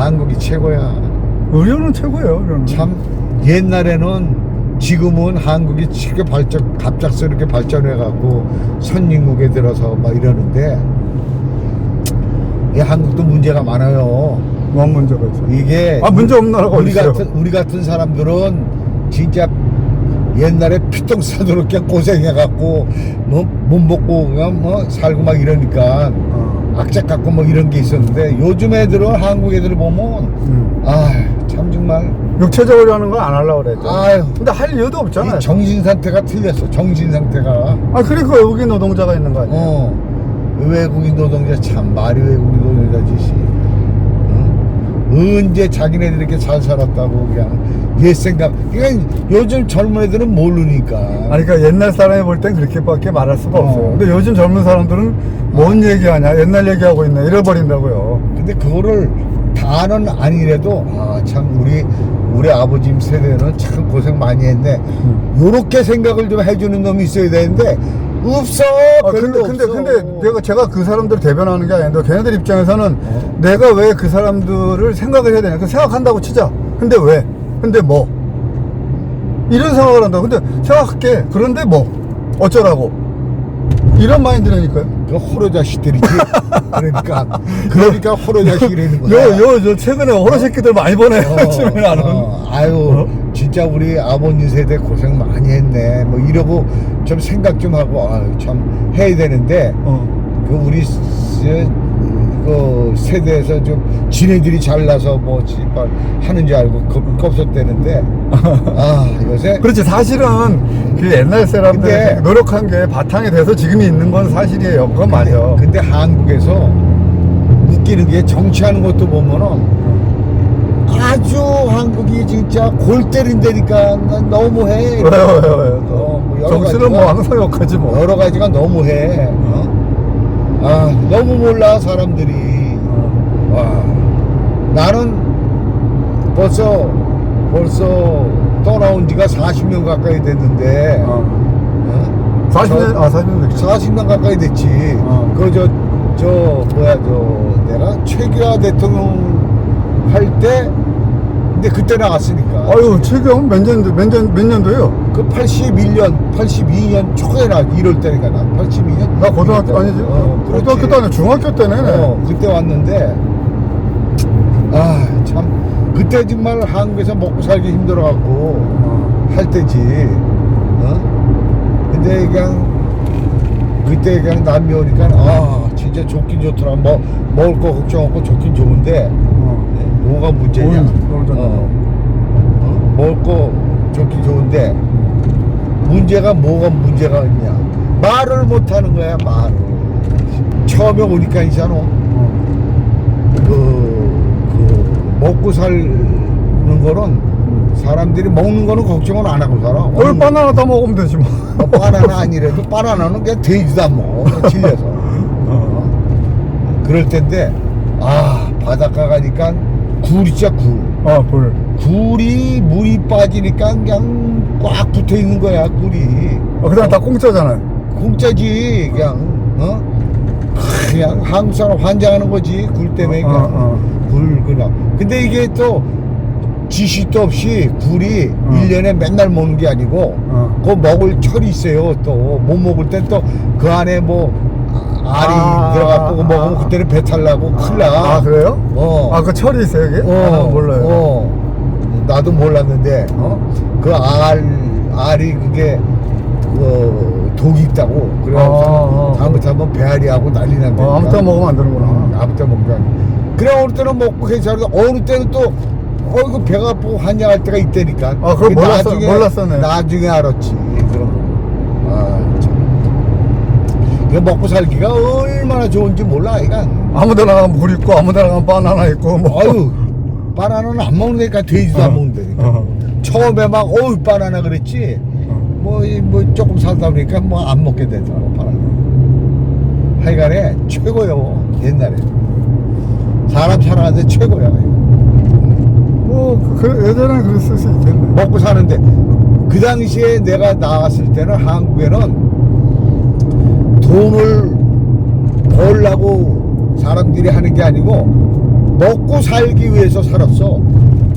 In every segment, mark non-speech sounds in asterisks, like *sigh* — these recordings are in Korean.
한국이 최고야. 의료는 최고예요. 의료는. 참 옛날에는 지금은 한국이 쉽게 발전 갑작스럽게 발전해 갖고 선진국에 들어서 막 이러는데 이 한국도 문제가 많아요. 뭐 문제가 있어? 이게 아 문제 없는 나라가 우리 어디 있어요? 같은 우리 같은 사람들은 진짜 옛날에 피똥 싸도록 고생해 갖고 뭐 못 먹고 그냥 뭐 살고 막 이러니까 어. 악착 갖고 뭐 이런 게 있었는데 요즘 애들은 한국 애들 보면 음. 아참 정말 육체적으로 하는 건안 하려고 그랬죠. 아유. 근데 할 이유도 없잖아요. 이 정신 상태가 틀렸어. 정신 상태가. 아 그러니까 외국인 노동자가 있는 거 아니에요? 어. 외국인 노동자 참 말이 외국인 노동자짓이. 어? 언제 자기네들 이렇게 잘 살았다고 그냥 옛 생각. 그러니까 요즘 젊은 애들은 모르니까. 아니 그러니까 옛날 사람이 볼 땐 그렇게밖에 말할 수가 어. 없어요. 근데 요즘 젊은 사람들은 뭔 얘기하냐? 옛날 얘기하고 있네. 잃어버린다고요. 근데 그거를 다는 아니래도 아 참 우리 우리 아버지 세대는 참 고생 많이 했네. 음. 요렇게 생각을 좀 해주는 놈이 있어야 되는데 없어. 아, 별로 근데 근데 없어. 근데 내가 제가 그 사람들을 대변하는 게 아닌데 걔네들 입장에서는 어? 내가 왜 그 사람들을 생각을 해야 되냐? 그 생각한다고 치자. 근데 왜? 근데 뭐? 이런 생각을 한다. 근데 생각할게. 그런데 뭐? 어쩌라고? 이런 마인드라니까요. 그 호로 자식들이지. 그러니까 *laughs* 그러니까 호로 자식이라는 거야. 요, 요, 저 최근에 호러 새끼들 많이 보네요. 어, 요즘에 나는. 어, 아유 진짜 우리 아버님 세대 고생 많이 했네. 뭐 이러고 좀 생각 좀 하고 아유 참 해야 되는데 어. 그 우리 스- 그 세대에서 좀 지네들이 잘나서 뭐 씨발 하는 줄 알고 겁, 겁섰대는데 아 요새 그렇지. 사실은 그 옛날 사람들이 근데- 노력한 게 바탕이 돼서 지금이 있는 건 사실이에요. 그건 맞아. 근데, 근데 한국에서 웃기는 게 정치하는 것도 보면은 아주 한국이 진짜 골 때린다니까 난 너무해. 왜요, 왜요, 왜요? 또. 어, 뭐 여러 정신은 가지가- 뭐 항상 욕하지 뭐. 여러 가지가 너무해. 어? 아 너무 몰라 사람들이. 와 나는 벌써 벌써 떠나온 지가 40년 가까이 됐는데. 어. 어? 40년, 저- 아, 40년 됐지. 40년 가까이 됐지. 어. 그 저 저 뭐야 저 내가 최규하 대통령 할 때 근데 그때 나갔으니까. 아유, 최경 몇 년도, 몇 년, 몇 년도예요? 그 81년, 82년 초에 나 이럴 때니까 나 82년. 나 고등학교 아니지? 어, 그렇지. 고등학교 때 아니야. 중학교 때네. 어, 그때 왔는데 아 참 그때 정말 한국에서 먹고 살기 힘들어 갖고 어. 할 때지. 어? 근데 그냥 그때 그냥 남이 오니까 아 진짜 좋긴 좋더라. 뭐 먹을 거 걱정 없고 좋긴 좋은데 뭐가 문제냐? 뭘, 뭘 좀- 어. 어? 거 좋긴 좋은데 문제가 뭐가 문제가 있냐? 말을 못 하는 거야 말을. 처음에 오니까 있잖아. 어. 그, 그 먹고 사는 거는 사람들이 먹는 거는 걱정은 안 하고 살아. 어느 바나나 다 먹으면 되지 뭐. 뭐 바나나 아니래도 바나나는 그냥 돼지도 안 먹어. 그냥 질려서. *laughs* 어? 그럴 텐데, 아, 바닷가 가니까 굴이 진짜 굴. 어, 불. 굴이 물이 빠지니까 그냥 꽉 붙어 있는 거야, 굴이. 어, 그 다음 다 공짜잖아요. 공짜지, 그냥, 어? 그냥 한국 사람 환장하는 거지, 굴 때문에. 어, 그냥. 어. 굴, 그냥. 근데 이게 또 지식도 없이 굴이 어. 일 1년에 맨날 먹는 게 아니고, 어. 그 먹을 철이 있어요. 또 못 먹을 땐 또 그 안에 뭐 알이 아, 들어가고 먹으면 아. 그때는 배탈 나고 큰일 나. 아, 그래요? 어. 아, 그 철이 있어요, 이게? 아, 몰라요. 어. 나도 몰랐는데 어? 그 알, 알이 그게 그 독이 있다고. 그래서 아, 아, 아. 다음부터 한번 배앓이하고 난리 난다. 어, 아무 때나 먹으면 안 되는구나. 아무 때나 먹으면. 그래 어느 때는 먹고 괜찮은데 어느 때는 또 어이구 배가 아프고 환장할 때가 있다니까. 아, 그걸 그게 몰랐어- 몰랐었네. 나중에 알았지. 그런 거. 아, 참. 이거 먹고 살기가 얼마나 좋은지 몰라, 이가. 아무 데나 가면 물 있고, 아무 데나 가면 바나나 있고, 뭐. 아유, 바나나는 안 먹는다니까 돼지도 안 먹는다니까. 어. 처음에 막 어우 바나나 그랬지. 뭐, 이 뭐 조금 살다 보니까 뭐 안 먹게 되더라고 바나나. 하여간에 최고요 옛날에. 사람 살아가는데 최고야. 뭐, 그, 예전에 그랬을 수 있겠네. 먹고 사는데 그 당시에 내가 나왔을 때는 한국에는 돈을 벌라고 사람들이 하는 게 아니고 먹고 살기 위해서 살았어.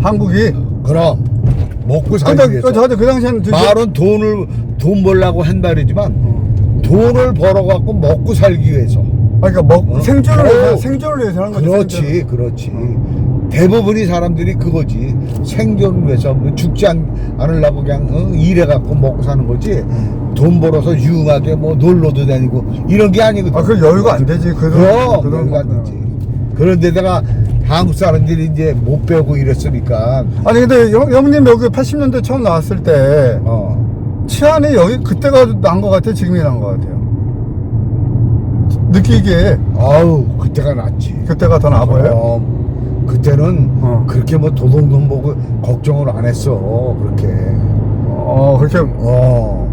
한국이. 그럼 먹고 살기 근데 위해서. 그, 저 그당시에는 진짜- 말은 돈을 돈 벌라고 한 말이지만 어. 돈을 벌어 갖고 먹고 살기 위해서. 아니, 그러니까 먹, 어? 생존을 위해서, 어. 생존을 위해서 하는 거지. 그렇지, 생존을. 그렇지. 대부분이 사람들이 그거지. 생존을 위해서 뭐 죽지 않, 않으려고 그냥 어? 일해 갖고 먹고 사는 거지. 돈 벌어서 유용하게 뭐 놀러도 다니고 이런 게 아니거든. 아, 그 여유가 안 되지. 그 그럼 그 돈- 여유가 안 되지. 그런데다가 한국 사람들이 이제 못 배우고 이랬으니까 아니, 근데 형, 형님 여기 80년대 처음 나왔을 때, 어. 치안이 여기 그때가 난 것 같아? 지금이 난 것 같아요? 느끼기에 아우 그때가 낫지. 그때가 더 나아 보여요? 그럼 그때는 어. 그렇게 뭐 도둑놈 보고 걱정을 안 했어. 그렇게. 어, 그렇게, 어.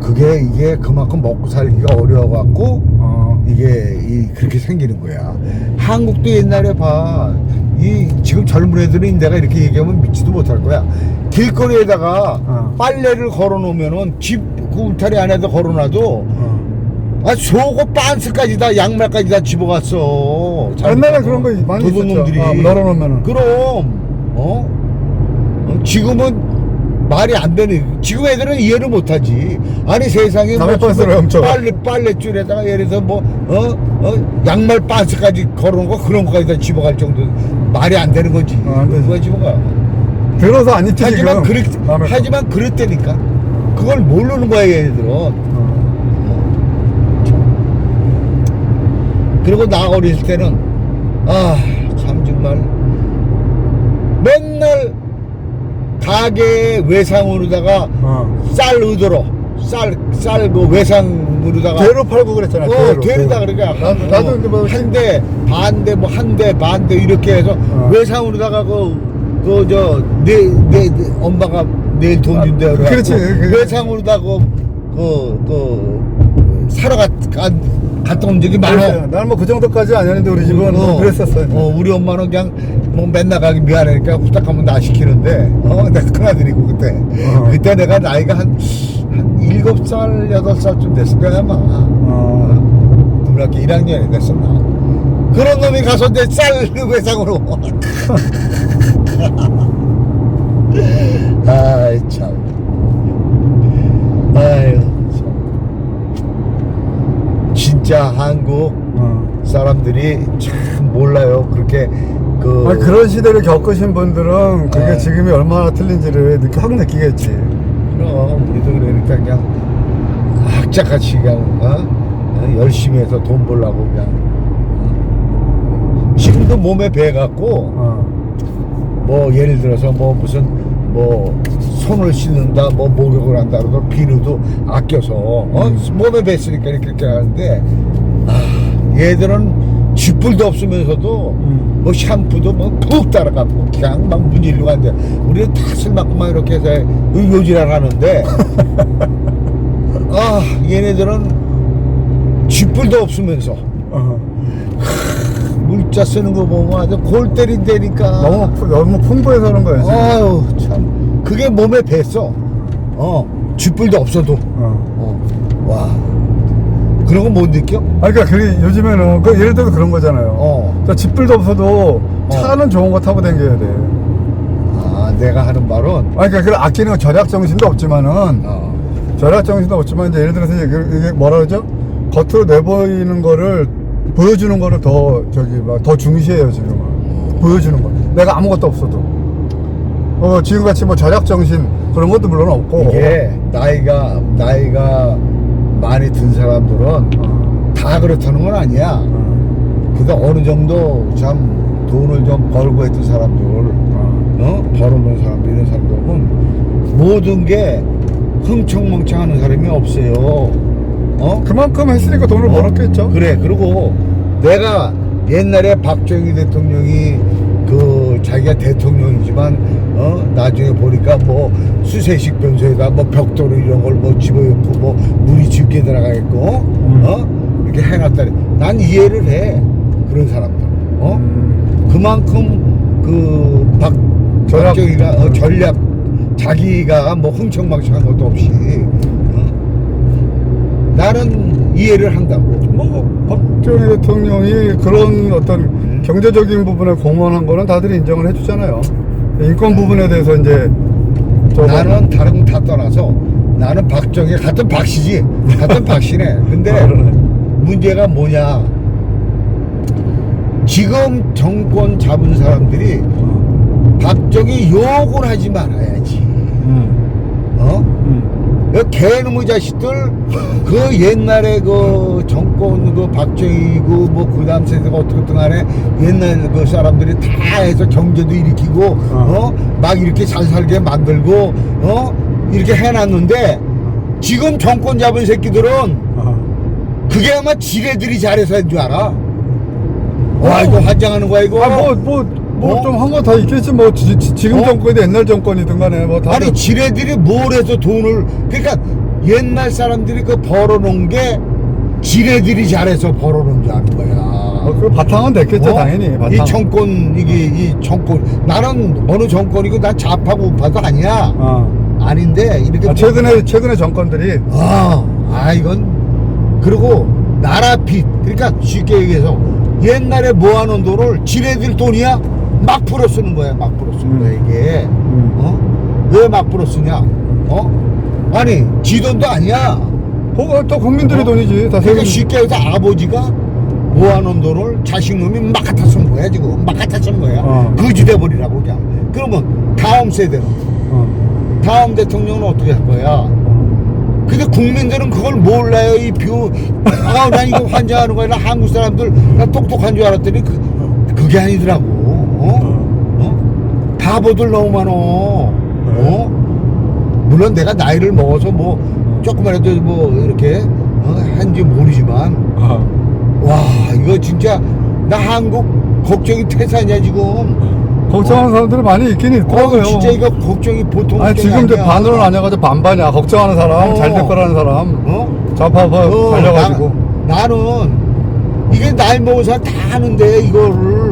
그게 이게 그만큼 먹고 살기가 어려워갖고 어, 이게 이 그렇게 생기는 거야. 한국도 옛날에 봐. 이 지금 젊은 애들은 내가 이렇게 얘기하면 믿지도 못할 거야. 길거리에다가 어. 빨래를 걸어놓으면은 집 그 울타리 안에다 걸어놔도 어. 아 속옷 반스까지 다 양말까지 다 집어갔어. 옛날에 그런 거 많이 있었죠. 도둑놈들이. 아, 널어놓으면은. 그럼 어? 어? 지금은 말이 안 되는. 지금 애들은 이해를 못하지. 아니 세상에 뭐 반스를 훔쳐. 빨래 빨래줄에다가 예를 들어 뭐 어? 어? 양말 반스까지 걸어놓은 거 그런 거까지 다 집어갈 정도 말이 안 되는 거지. 어, 안 되지. 누가 집어가? 들어서 안 입지, 하지만 지금. 그렇 남의 거. 하지만 그랬다니까. 그걸 모르는 거야 얘네들은. 어. 그리고 나 어렸을 때는 아 참 정말 맨날 가게 외상으로다가 어. 쌀 의도로 쌀쌀그 외상으로다가 대로 팔고 그랬잖아. 어 대로. 되다 그러니까 나도, 나도 근데 뭐 한대 반대 뭐 한 대 반대 이렇게 해서 어. 외상으로다가 그 그 저 내 내 엄마가 내일 돈 아, 준대 그래 그렇지. 그- 외상으로다가 그그 사러 갔, 갔 갔다 온 적이 많아. 나는 뭐 그 정도까지 아니었는데 우리 집은 뭐 그랬었어요. 어, 우리 엄마는 그냥 뭐 맨날 가기 미안하니까 후딱 하면 나 시키는데 어, *laughs* 내가 큰아들이고 그때 어. 그때 내가 나이가 한, 한 일곱 살 여덟 살쯤 됐을 거야 아마 어. 중학교 1학년이 됐었나 그런 놈이 가서 내쌀 외상으로 *laughs* 아이 참 아유 참 진짜 한국 어. 사람들이 참 몰라요. 그렇게 그 아니, 그런 시대를 겪으신 분들은 그게 네. 지금이 얼마나 틀린지를 느끼, 확 느끼겠지. 그럼 우리도 그러니까 그냥 악착같이 그냥 어? 어? 열심히 해서 돈 벌라고 그냥 어? 지금도 몸에 배 갖고 어. 뭐 예를 들어서 뭐 무슨 뭐 손을 씻는다 뭐 목욕을 한다 그래도 비누도 아껴서 어? 음. 몸에 뱄으니까 이렇게 하는데 아 얘들은 쥐뿔도 없으면서도 음. 뭐 샴푸도 뭐푹 따라가고 그냥 막 문질르고 하는데 우리는 탓을 맞고 막 이렇게 해서 의료질을 하는데 *laughs* 아 얘네들은 쥐뿔도 없으면서 어. 물자 쓰는 거 보면 아주 골 때린다니까 너무, 푸- 너무 풍부해서 그런 거야, 지금. 아유 참 그게 몸에 뱄어 어 쥐뿔도 없어도 어. 어 와 그런 거 못 느껴? 아니, 그러니까 그 요즘에는 그 예를 들어서 그런 거잖아요. 어. 자, 집불도 없어도 차는 좋은 거 타고 다녀야 돼. 아 내가 하는 말은 아니, 그러니까 그 아끼는 건 절약 정신도 없지만은 어 절약 정신도 없지만 이제 예를 들어서 이제 그- 이게 뭐라 그러죠? 겉으로 내보이는 거를 보여주는 거를 더 저기 막 더 중시해요 지금은 보여주는 거. 내가 아무것도 없어도 어 지금 같이 뭐 절약 정신 그런 것도 물론 없고 이게 나이가 나이가 많이 든 사람들은 어, 다 그렇다는 건 아니야 어, 그러니까 어느 정도 참 돈을 좀 벌고 했던 사람들 어. 어? 벌어놓은 사람들 이런 사람들은 모든 게 흥청망청하는 사람이 없어요. 어? 그만큼 했으니까 돈을 어? 벌었겠죠. 그래. 그리고 내가 옛날에 박정희 대통령이 그 자기가 대통령이지만 어 나중에 보니까 뭐 수세식 변소에다 뭐 벽돌 이런 걸 뭐 집어넣고 뭐 물이 짙게 들어가겠고 어 이렇게 해놨다니 난 이해를 해 그런 사람들 어 음, 그만큼 그박 전략. 박정희가 어, 전략 자기가 뭐 흥청망청한 것도 없이 어? 나는 이해를 한다고. 뭐 박정희 대통령이 그런 어떤 음. 경제적인 부분에 공헌한 거는 다들 인정을 해주잖아요. 인권 부분에 대해서 이제 저 나는 다른 거다 떠나서 나는 박정희 같은 박씨지 같은 *laughs* 박씨네 근데 아. 문제가 뭐냐 지금 정권 잡은 사람들이 박정희 욕을 하지 말아야지 음, 어? 음. 그 개놈의 자식들 그 옛날에 그 정권 그 박정희고 뭐 그 다음 세대가 어떻게 등간에 옛날 그 사람들이 다 해서 경제도 일으키고 어. 막 이렇게 잘 살게 만들고 어? 이렇게 해놨는데 지금 정권 잡은 새끼들은 아, 그게 아마 지네들이 잘해서 한 줄 알아. 와 이거 환장하는 거야 이거. 아, 뭐, 뭐, 뭐 어? 좀한 거 다 있겠지. 뭐, 지, 지, 지금 어? 정권이든 옛날 정권이든 간에 뭐 다. 아니 지네들이 뭘 해서 돈을 그러니까 옛날 사람들이 그 벌어놓은 게 지네들이 잘해서 벌어놓은 줄 아는 거야. 어, 그 바탕은 됐겠죠, 어? 당연히. 바탕. 이 정권 이게 이 정권 나는 어느 정권이고 난 좌파고 우파도 아니야. 어. 아닌데 이렇게 아, 최근에, 최근에 정권들이. 아, 아 이건 그리고 나라 빚 그러니까 쉽게 얘기해서 옛날에 모아놓은 돈을 지네들 돈이야 막 풀어 쓰는 거야 막 풀어 쓰는 음. 거야 이게 음. 어? 왜 막 풀어 쓰냐 어? 아니 지 돈도 아니야 그거 또 국민들의 어? 돈이지. 다 그러니까 세금. 쉽게 해서 아버지가 모아놓은 돈을 자식놈이 막 갖다 쓴 거야 지금 막 갖다 쓴 거야 어. 거지돼 버리라고 그냥 그러면 다음 세대는 어. 다음 대통령은 어떻게 할 거야 근데 국민들은 그걸 몰라요 이 뷰. 아, 난 이거 환장하는 거야. 나 한국 사람들 나 똑똑한 줄 알았더니 그, 그게 아니더라고. 어? 어? 바보들 너무 많어. 어? 물론 내가 나이를 먹어서 뭐 조금만해도 뭐 이렇게 어? 한지 모르지만 어. 와 이거 진짜 나 한국 걱정이 태산이야 지금. 걱정하는 사람들이 많이 있긴 있더라고요. 어, 진짜 이거 걱정이 보통 아니, 걱정이 지금 이제 아니야. 반으로는 아니어가지고 반반이야. 걱정하는 사람, 어. 잘 될 거라는 사람, 어? 좌파파 어, 달려가지고. 나, 는 이게 나이 먹은 사람 다 하는데 이거를 어?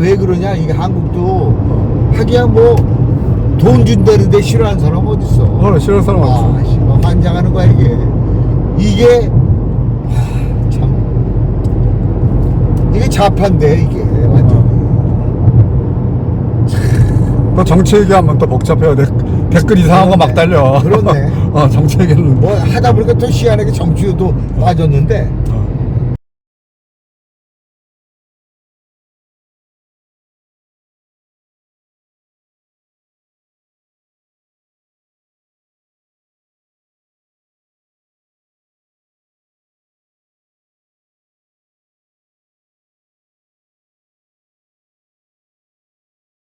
왜 그러냐 이게 한국도 하기야 뭐 돈 준다는데 싫어하는 사람 어디 있어? 어, 싫어하는 사람 없어. 아, 씨발 환장하는 거야 이게 이게 아, 참 이게 좌파인데 이게 완전. 또 정치 얘기하면 또 복잡해요. 데, 댓글 이상한 거 막 달려. *laughs* 그렇네. 어, 정치 얘기는. 뭐 하다 보니까 또 시안에게 정치도 빠졌는데